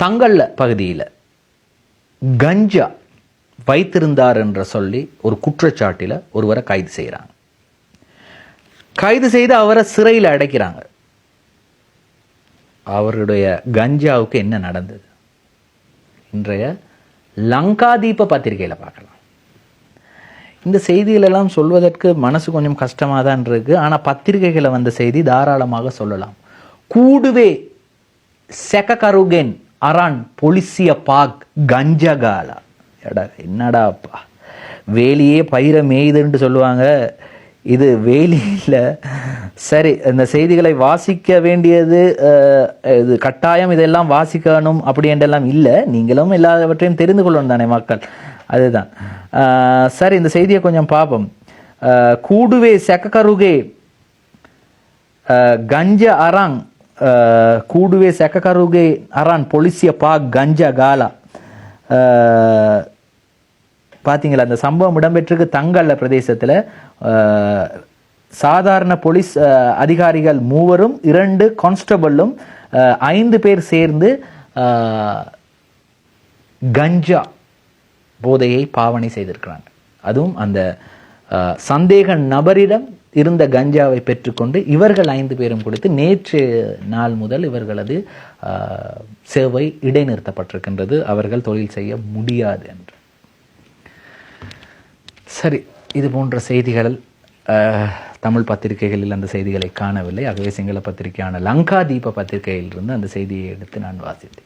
தங்கல்ல பகுதியில் கஞ்சா வைத்திருந்தார் என்ற சொல்லி ஒரு குற்றச்சாட்டில் ஒருவரை கைது செய்கிறாங்க கைது செய்து அவரை சிறையில் அடைக்கிறாங்க. அவருடைய கஞ்சாவுக்கு என்ன நடந்தது? இன்றைய லங்காதீப பத்திரிகையில் பார்க்கலாம். இந்த செய்தியிலெல்லாம் சொல்வதற்கு மனசு கொஞ்சம் கஷ்டமாக தான் இருக்கு. ஆனால் பத்திரிகைகளை வந்த செய்தி தாராளமாக சொல்லலாம். கூடுவே செககருகென் அரான் பொலிசிய பாக் கஞ்சகாலா. எடா என்னடாப்பா வேலியே பயிரை மேய்துன்னு சொல்லுவாங்க. இது வேலியில் சரி இந்த செய்திகளை வாசிக்க வேண்டியது இது கட்டாயம் இதெல்லாம் வாசிக்கணும் அப்படின்றெல்லாம் இல்லை. நீங்களும் எல்லாவற்றையும் தெரிந்து கொள்ளணும் தானே மக்கள். அதுதான். சரி இந்த செய்தியை கொஞ்சம் பார்ப்போம் கூடுவே செக்கருகே கஞ்ச அராங் කූඩුවේ සැකකරුගේ අරන් පොලිසිය පා ගංජ காலா அஹ், பார்த்தீங்களா அந்த சம்பவம் இடம்பெற்றிருக்கு தங்கல்ல பிரதேசத்தில் சாதாரண போலீஸ் அஹ், அதிகாரிகள் மூவரும் இரண்டு கான்ஸ்டபிளும் அஹ், ஐந்து பேர் சேர்ந்து அஹ், கஞ்சா போதையை பாவனை செய்திருக்கிறாங்க அதுவும் அந்த அஹ், சந்தேக நபரிடம் இருந்த கஞ்சாவை பெற்றுக்கொண்டு இவர்கள் ஐந்து பேரும் கொடுத்து நேற்று நாள் முதல் இவர்களது சேவை இடைநிறுத்தப்பட்டிருக்கின்றது. அவர்கள் தொழில் செய்ய முடியாது என்று. சரி இது போன்ற செய்திகள் தமிழ் பத்திரிகைகளில் அந்த செய்திகளை காணவில்லை. ஆகவே சிங்கள பத்திரிகையான லங்கா தீப பத்திரிகையிலிருந்து அந்த செய்தியை எடுத்து நான் வாசித்தேன்.